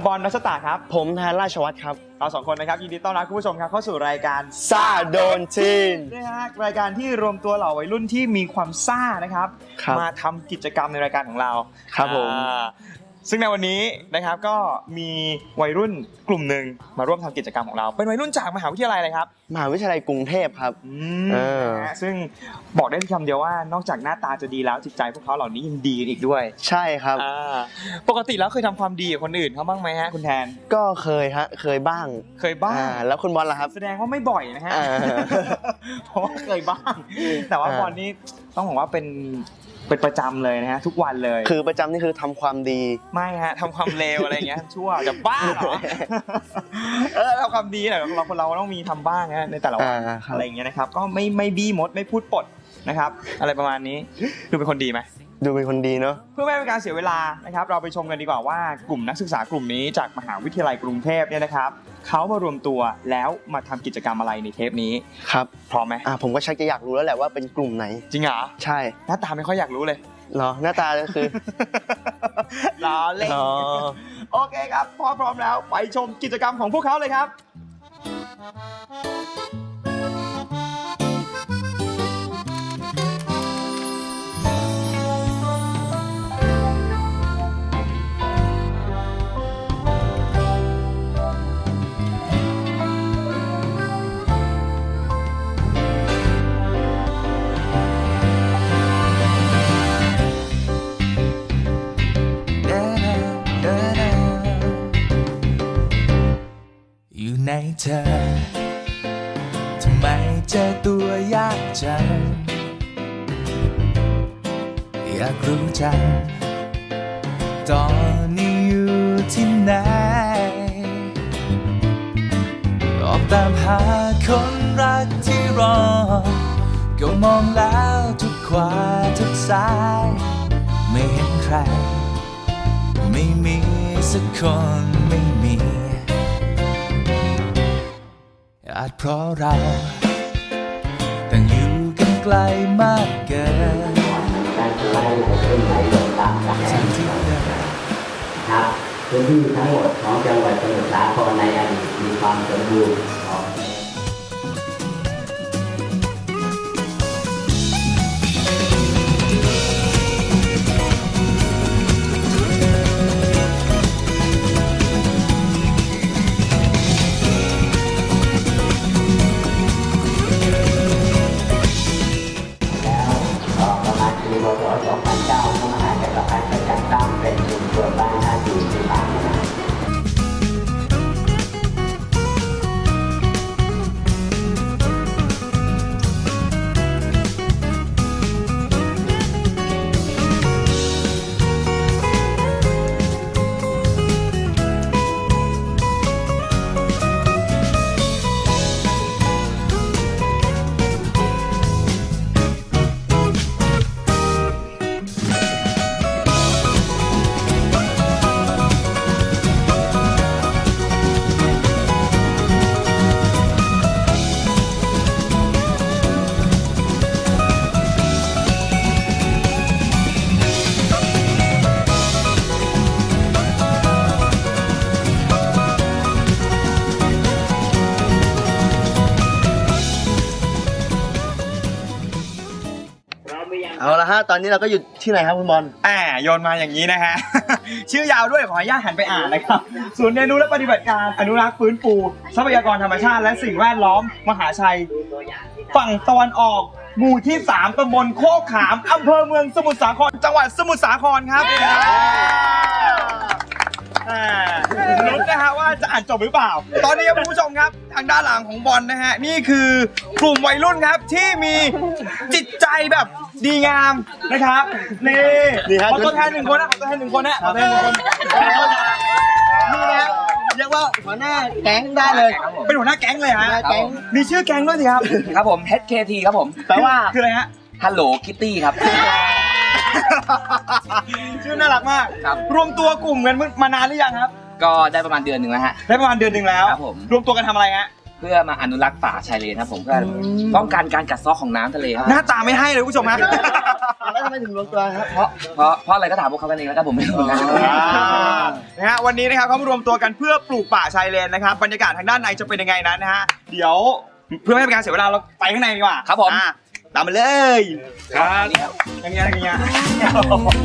สวัสดีครับผมบอลนัชตาครับ ผมแทนราชวัตรครับ เราสองคนนะครับยินดีต้อนรับคุณผู้ชมครับเข้าสู่รายการซ่าโดนจีนนะฮะรายการที่รวมตัวเหล่าวัยรุ่นที่มีความซ่านะครับ ครับมาทำกิจกรรมในรายการของเราครับผม อ่า ซึ่งในวันนี้นะครับก็มีวัยรุ่นกลุ่มหนึ่งมาร่วมทำกิจกรรมของเรา เป็นวัยรุ่นจากมหาวิทยาลัยอะไรครับมหาวิทยาลัยกรุงเทพครับอืมเออ นะฮะซึ่งบอกได้คำเดียวว่านอกจากหน้าตาจะดีแล้วจิตใจพวกเขาเหล่านี้ยังดีอีกด้วยใช่ครับ อ่าปกติแล้วเคยทำความดีกับคนอื่นเขาบ้างไหมฮะคุณแทนก็เคยฮะ เคยบ้างเคยบ้าง อ่าแล้วคุณบอลล่ะครับ แสดงว่าไม่บ่อยนะฮะ อ่าเพราะว่าเคยบ้าง แต่ว่าอ่า บอลนี่ต้องบอกว่าเป็น เป็นประจำเลยนะฮะทุกวันเลยคือประจำนี่คือทำความดี ไม่ฮะทำความเลวอะไรอย่างเงี้ยชั่วจะบ้าเหรอ เออทำความดีแหละเราคนเราต้องมีทำบ้างนะในแต่ละวัน อ่าครับ อะไรอย่างเงี้ยนะครับ ก็ไม่ไม่บี้มดไม่พูดปดนะครับ อะไรประมาณนี้ดูเป็นคนดีไหม ดูเป็นคนดีเนาะ เพื่อไม่ให้เป็นการเสียเวลานะครับ เราไปชมกันดีกว่าว่ากลุ่มนักศึกษากลุ่มนี้จากมหาวิทยาลัยกรุงเทพเนี่ยนะครับเขามารวมตัวแล้วมาทำกิจกรรมอะไรในเทปนี้ครับ พร้อมไหมอ่าผมก็ชักจะอยากรู้แล้วแหละว่าเป็นกลุ่มไหน จริงเหรอใช่หน้าตาไม่ค่อยอยากรู้เลย เหรอ หน้าตาก็คือ ล้อเล่นอ๋อ โอเคครับพอพร้อมแล้วไปชมกิจกรรมของพวกเขาเลยครับ เจอตัวยากจังอยากรู้จังตอนนี้อยู่ที่ไหน ออกตามหาคนรักที่รอ ก็มองแล้วทุกขวาทุกซ้าย ไม่เห็นใคร ไม่มีสักคนไม่มีอาจเพราะเรา ไกลมากเกินการสไลด์ไหลขึ้นไหลลงตามกที่เดินครับพื้นที่ทั้งหมดของจังหวัดสมุทรสาครในอดีตมีความสมบูรณ์ ตอนนี้เราก็อยู่ที่ไหนครับคุณบอลอ่าโยนมาอย่างนี้นะฮะ ชื่อยาวด้วยขออนุญาตหันไปอ่านนะครับศูนย์เรียนรู้และปฏิบัติการอนุรักษ์ฟื้นฟู ทรัพยากรธรรมชาติและสิ่งแวดล้อมมหาชัย ฝั่งตะวันออก หมู่ที่ 3ตำบลโคกขามอำเภอเมืองสมุทรสาครจังหวัดสมุทรสาครครับ อ่าลุ้นนะฮะว่าจะอ่านจบหรือเปล่า ตอนนี้ครับคุณผู้ชมครับทางด้านหลังของบอลนะฮะนี่คือกลุ่มวัยรุ่นครับที่มีจิตใจแบบดีงามนะครับนี่นี่ฮะ ขอตัวแทนหนึ่งคนนะขอตัวแทนหนึ่งคนนะขอตัวแทนหนึ่งคนนี่นะเรียกว่าหัวหน้าแก๊งได้เลยเป็นหัวหน้าแก๊งเลยฮะหัวหน้าแก๊งมีชื่อแก๊งด้วยสิครับครับผม HKT ครับผม แปลว่า คืออะไรฮะ ฮัลโหลคิตตี้ครับ ชื่อน่ารักมากครับ รวมตัวกลุ่มกันมานานหรือยังครับ ก็ได้ประมาณเดือนหนึ่งแล้วฮะ ได้ประมาณเดือนหนึ่งแล้วครับผม รวมตัวกันทำอะไรฮะ เพื่อมาอนุรักษ์ป่าชายเลนครับผมเพื่อป้องกันการกัดเซาะของน้ำทะเลครับ หน้าตาไม่ให้เลยคุณผู้ชมฮะแล้วทำไมถึงรวมตัวครับเพราะ เพราะเพราะอะไรก็ถามพวกเขากันเองแล้วครับผมไม่รู้เหมือนกันนะฮะวันนี้นะครับเขามารวมตัวกันเพื่อปลูกป่าชายเลนนะครับบรรยากาศทางด้านในจะเป็นยังไงนั้นนะฮะเดี๋ยวเพื่อไม่ให้เป็นการเสียเวลาเราไปข้างในดีกว่าครับผม อะ ตามมาเลยครับยังไงยังไง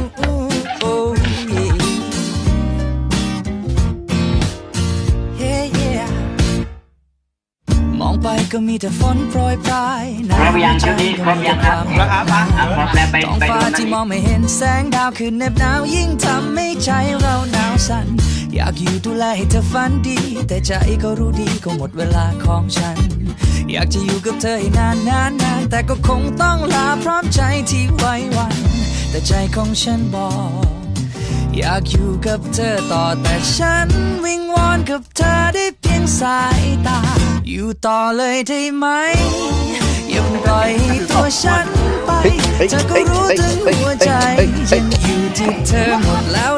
มองไปก็มีแต่ฝนโปรยปลายครบยังชุดนี้ครบยังครับแล้วครับมาอะครบแล้วไปท้องไปฟ้าดูนั่นที่อีกมองไม่เห็นแสงดาวคือเหน็บหนาวยิ่งทำให้ใจเราหนาวสั่น อยากอยู่ดูแลให้เธอฝันดี แต่ใจก็รู้ดีก็หมดเวลาของฉัน อยากจะอยู่กับเธอให้นานนานนานแต่ก็คงต้องลาพร้อมใจที่ไว้วัน แต่ใจของฉันบอก อยากอยู่กับเธอต่อแต่ฉันวิงวอนกับเธอได้เพียงสายตา อยู่ต่อเลยได้ไหมอย่าปล่อยให้ตัวฉันไปเธอก็รู้ถึงหัวใจฉันอยู่ที่เธอหมดแล้ว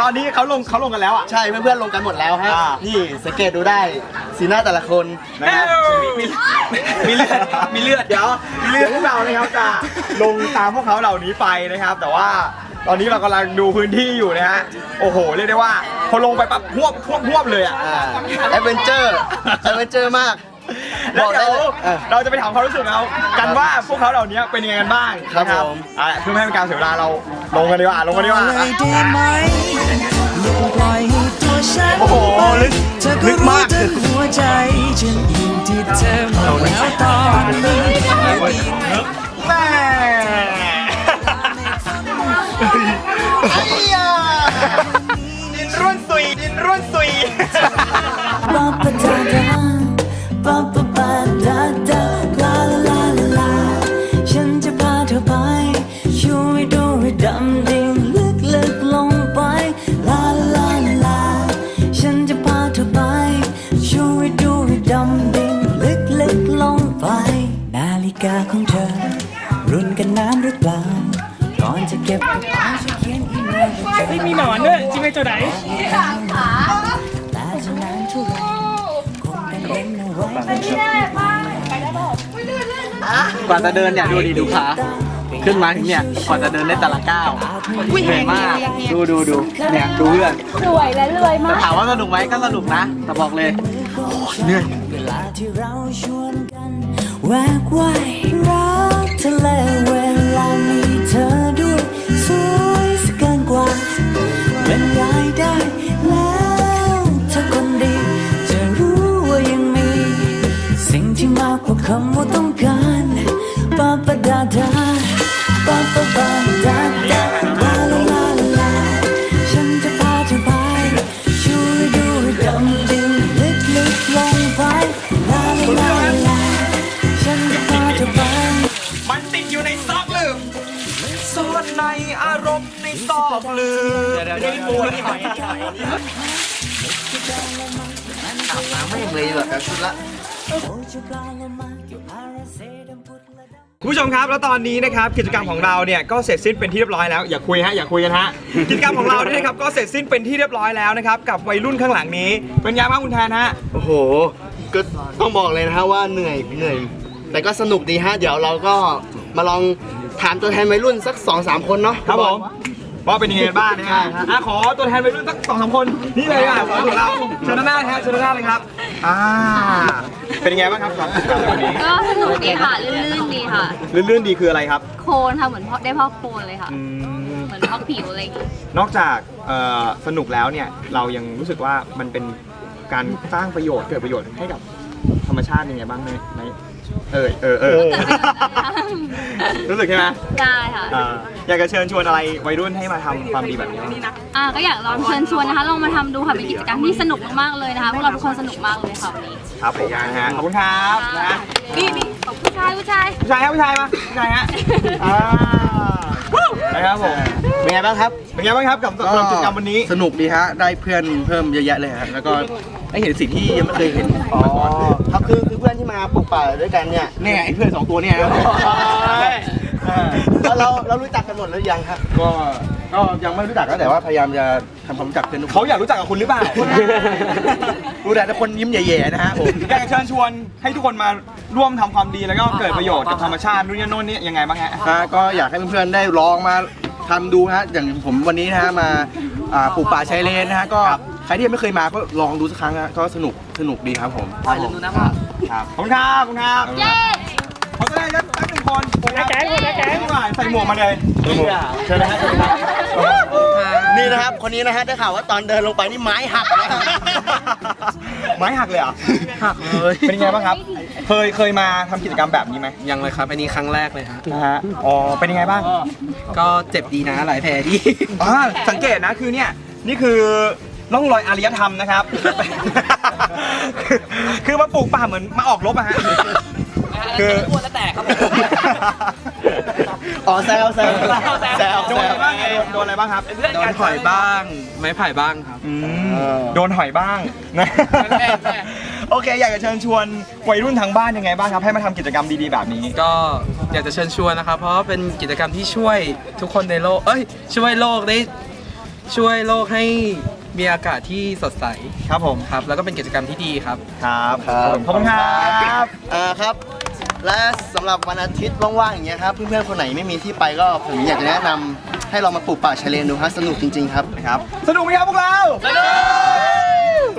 ตอนนี้เขาลงเขาลงกันแล้วอะ ใช่เพื่อนๆลงกันหมดแล้วฮะอ่านี่สังเกตดูได้สีหน้าแต่ละคนนะครับมีมีเลือดมีเลือดเดี๋ยวมีเลือดพวกเรานะครับจะลงตามพวกเขาเหล่านี้ไปนะครับ แต่ว่าตอนนี้เรากำลังดูพื้นที่อยู่นะฮะโอ้โหเรียกได้ว่าพอลงไปปั๊บพวบพวบพวบเลยอะ อ่าแอดเวนเจอร์แอดเวนเจอร์มาก แล้วเดี๋ยวเออเราจะไปถามความรู้สึกเขากันว่าพวกเขาเหล่านี้เป็นยังไงกันบ้างครับนะผมอะเพื่อไม่ให้เป็นการเสียเวลาเราลงกันดีกว่าลงกันดีกว่าเลยได้ไหมอย่าปล่อยให้ตัวฉันโอ้โหลึกเธอลึก็กรู้มากถึงหัวใจฉันอยู่ที่เธอหมดแล้วตอนนี้ เอาไว้กว่าจะเดินเนี่ยดูดิดูขาขึ้นมาถึงเนี่ยกว่าจะเดินได้แต่ละก้าวเหนื่อยมาก ดูดูดูเนี่ยดูเพื่อนรวยและรวยแต่มากถามว่าสนุกไหมก็สนุกนะ แต่บอกเลยเหนื่อยเวลาที่เราชวนกันแวกว่ายรักทะเลเวลามีเธอ อกหลืบเดี๋ยวเดี๋ยวเดี๋ยวไม่เลยแบบชุดละคุณผู้ชมครับแล้วตอนนี้นะครับกิจกรรมของเราเนี่ยก็เสร็จสิ้นเป็นที่เรียบร้อยแล้วอย่าคุยฮะอย่าคุยกันฮะกิจกรรมของเราเนี่ยนะครับก็เสร็จสิ้นเป็นที่เรียบร้อยแล้วนะครับกับวัยรุ่นข้างหลังนี้ เป็นไงบ้างคุณแทนฮะโอ้โหก็ต้องบอกเลยนะฮะว่าเหนื่อยเหนื่อยแต่ก็สนุกดีฮะเดี๋ยวเราก็มาลองถามตัวแทนวัยรุ่นสัก2อสามคนเนาะครับผม ว่าเป็นยังไงกันบ้างนะฮะอะขอตัวแทนวัยรุ่นสักสองสามคนนี่เลยอะของเราเชิญด้านหน้าฮะเชิญด้านหน้าเลยครับอ่าเป็นยังไงบ้างครับสำหรับกิจกรรมในวันนี้ก็สนุกดีค่ะลื่นๆดีค่ะ ลื่นๆดีคืออะไรครับ โคลนค่ะเหมือนพอกได้พอกโคลนเลยค่ะอืมเหมือนพอกผิวอะไรอย่างงี้นอกจากเอ่อสนุกแล้วเนี่ยเรายังรู้สึกว่ามันเป็นการสร้างประโยชน์เกิดประโยชน์ให้กับธรรมชาติยังไงบ้างไหมใน เออเออเออรู้สึกใช่ไหมได้ค่ะ อ่าอยากจะเชิญชวนอะไรวัยรุ่นให้มาทำความดีแบบนี้บ้าง อ่าก็อยากลองเชิญชวนนะคะ ลองมาทำดูค่ะ เป็นกิจกรรมที่สนุกมากๆเลยนะคะพวกเราทุกคนสนุกมากเลยค่ะวันนี้ครับผมนะฮะขอบคุณครับนะฮะนี่นี่ของผู้ชายผู้ชาย ผู้ชายฮะผู้ชายมาผู้ชายฮะอ่า นะครับผมเป็นไงบ้างครับเป็นไงบ้างครับกับสำหรับกิจกรรมวันนี้ สนุกดีฮะ ได้เพื่อนเพิ่มเยอะแยะเลยฮะแล้วก็ได้เห็นสิ่งที่ยังไม่เคยเห็นอ๋อครับคือคือเพื่อนที่มาปลูกป่าด้วยกันเนี่ยเนี่ยไอ้เพื่อนสองตัวเนี่ยนะเรา เราเรารู้จักกันหมดหรือยังครับ ก็ก็ยังไม่รู้จักนะแต่ว่าพยายามจะทำความรู้จักเพื่อนทุกคนเขาอยากรู้จักกับคุณหรือเปล่า รู้แต่ทุกคนยิ้มแย่ๆนะฮะผม อยากจะเชิญชวนให้ทุกคนมาร่วมทำความดีแล้วก็เกิดประโยชน์กับธรรมชาตินู่นนี่โน่นนี่ยังไงบ้างฮะ ฮะก็อยากให้เพื่อนๆได้ลองมาทำดูฮะอย่างผมวันนี้นะฮะมาอ่าปลูกป่าชายเลนนะฮะก็ใครที่ยังไม่เคยมาก็ลองดูสักครั้งฮะก็สนุกสนุกดีครับผมอย่าลืมดูนะพ่อครับขอบคุณครับขอบคุณครับ เย้ ขอแสดงสักสักหนึ่งคนคนละแก๊งคนละแก๊งใส่หมวกมาเลยเชิญนะฮะเชิญนะครับนี่นะครับ คนนี้นะฮะได้ข่าวว่าตอนเดินลงไปนี่ไม้หักนะไม้หักเลยเหรอหักเลยเป็นไงบ้างครับ เคยเคยมาทำกิจกรรมแบบนี้ไหมยังเลยครับ อันนี้ครั้งแรกเลยฮะนะฮะอ๋อเป็นยังไงบ้างก็เจ็บดีนะหลายแผลดี อ่าสังเกตนะคือเนี่ยนี่คือร่องรอยอารยธรรมนะครับ คือคือมาปลูกป่าเหมือนมาออกรบอะฮะ คืออ้วนแล้วแตกครับผมอ๋อแซวแซวแซวโดนอะไรบ้างโดนโดนอะไรบ้างครับโดนถอยบ้าง ไม้ไผ่บ้างครับ อืมโดนหอยบ้างนะโอเค อยากจะเชิญชวนวัยรุ่นทางบ้านยังไงบ้างครับ ให้มาทำกิจกรรมดีๆแบบนี้ ก็อยากจะเชิญชวนนะครับ เพราะว่าเป็นกิจกรรมที่ช่วยทุกคนในโลก เอ้ย ช่วยโลกได้ ช่วยโลกให้มีอากาศที่สดใสครับผม ครับ แล้วก็เป็นกิจกรรมที่ดีครับ ครับครับขอบคุณครับ อ่าครับ และสำหรับวันอาทิตย์ว่างๆอย่างเงี้ยครับเพื่อนๆคนไหนไม่มีที่ไปก็ผมอยากจะแนะนำให้ลองมาปลูกป่าชายเลนดูฮะสนุกจริงๆครับครับ สนุกไหมครับพวกเรา สนุ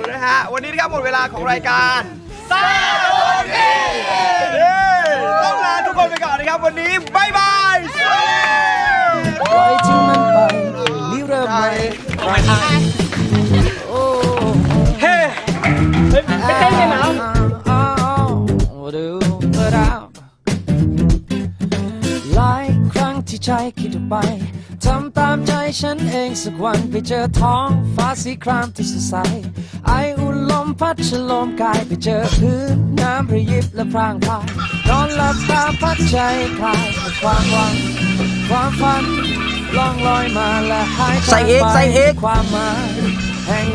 กนะฮะ วันนี้นะครับหมดเวลาของรายการซาโอเคต้องลาทุกคนไปก่อนนะครับ วันนี้บายบาย ปล่อยทิ้งมันไปนี่เริ่มใหม่เฮ้ไม่ใช่เลยมั้ง ใจคิดออกไปทำตามใจฉันเองสักวันไปเจอท้องฟ้าสีครามที่สดใส ไออุ่นลมพัดฉลมกายไปเจอพื้นน้ำระยิบและพรางพรายนอนหลับตาพัดใจคลายเป็นความหวัง ความฝันล่องลอยมาและหายไปใส่เอกใส่เอก ความหมายแห่ง